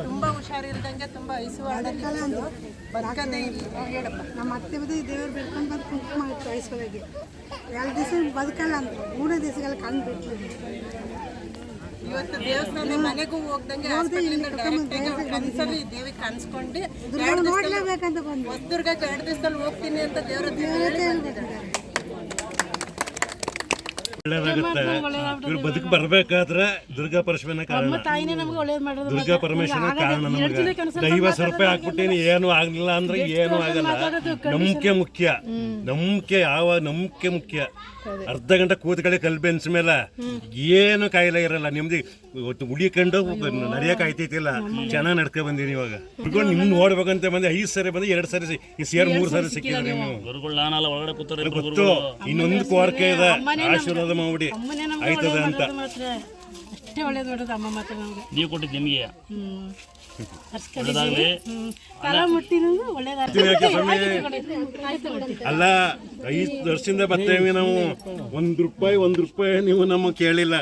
ತುಂಬಾ ಹುಷಾರಿಲ್ದಂಗೆ ತುಂಬಾ ಇಲ್ಲ. ಹ್ಮ್, ಹೇಳಪ್ಪ ನಮ್ಮ ಅತ್ತೆ ಬದಿ ದೇವ್ರು ಬೆಳ್ಕೊಂಡು ಬಂದು ಕುಂಕುಮ ಇತ್ತು ವಯಸ್ಸೊಳಗೆ ಎರಡು ದಿವಸ ಬದುಕಲ್ಲ ಅಂತ ಮೂರೇ ದಿವಸಗಳ ಕಣ್ಣು ಬಿಟ್ಲು. ಇವತ್ತು ದೇವಸ್ಥಾನ ಮನೆಗೂ ಹೋಗ್ದಂಗೆ ಹಾಸ್ಪಿಟ್ಲಿಂದ ಡೈರೆಕ್ಟ್ ಆಗಿ ಅವ್ರ ಕನ್ಸಲ್ಲಿ ದೇವಿಗೆ ಕನ್ಸ್ಕೊಂಡು. ಎರಡು ನೋಡ್ಲೇಬೇಕಂತ ಬಂದು. ಹೊಸದುರ್ಗಕ್ಕೆ ಎರಡು ದಿವಸದಲ್ಲಿ ಹೋಗ್ತೀನಿ ಅಂತ ದೇವರ ಬಂದಿದ್ದಾರೆ ಒಳ್ಳೇದಾಗುತ್ತೆ. ಇವ್ರು ಬದುಕು ಬರ್ಬೇಕಾದ್ರೆ ದುರ್ಗಾ ಪರಮೇಶ್ವರನ ಕಾರಣ. ತಾಯಿನೇ ನಮ್ಗೆ ಒಳ್ಳೇದು ಮಾಡೋದು ದುರ್ಗಾ ಪರಮೇಶ್ವರನ ಕಾರಣ ನಮಗೆ. ದೈವ ರೂಪಾಯಿ ಹಾಕ್ಬಿಟ್ಟೇನಿ ಏನು ಆಗ್ಲಿಲ್ಲ ಅಂದ್ರೆ ಏನು ಆಗಲ್ಲ. ನಂಬಿಕೆ ಮುಖ್ಯ. ನಂಬಿಕೆ ಯಾವ ನಂಬಿಕೆ ಮುಖ್ಯ? ಅರ್ಧ ಗಂಟೆ ಕೂತ್ಕಡೆ ಕಲ್ ಬೆನ್ಸ್ ಮೇಲೆ ಏನು ಕಾಯಿಲೆ ಇರಲ್ಲ. ನಿಮ್ದು ಇವತ್ತು ಉಳಿಕೊಂಡು ನಡೆಯಕ್ ಆಯ್ತೈತಿಲ್ಲ. ಚೆನ್ನಾಗಿ ನಡ್ಕೊ ಬಂದೀನಿ ಇವಾಗ. ಇಟ್ಕೊಂಡು ನಿಮ್ ನೋಡ್ಬೇಕಂತ ಬಂದೆ ಐದು ಸರಿ ಬಂದು ಎರಡು ಸರಿ ಈ ಸೇರ್ ಮೂರು ಸರಿ ಸಿಕ್ಕಿದ್ರಿ ನೀವು. ಗೊತ್ತು. ಇನ್ನೊಂದು ಕೋರಿಕೆ ಇದೆ. ಆಶೀರ್ವಾದ ಅಮ್ಮನೇ ನಮ್ಗೆ ಆಯ್ತದ ಅಂತ. ಅಷ್ಟೇ ಒಳ್ಳೇದು ಮಾಡೋದು ಅಮ್ಮ ಮಾತ್ರ ನಮ್ಗೆ. ನೀವು ಕೊಟ್ಟಿದ್ದು ನಿಮಗೆ. ಅಲ್ಲ ಐದು ವರ್ಷದಿಂದ ಬರ್ತೇವೆ ನಾವು. ಒಂದು ರೂಪಾಯಿ ಒಂದು ರೂಪಾಯಿ ನೀವು ನಮ್ಮ ಕೇಳಿಲ್ಲ.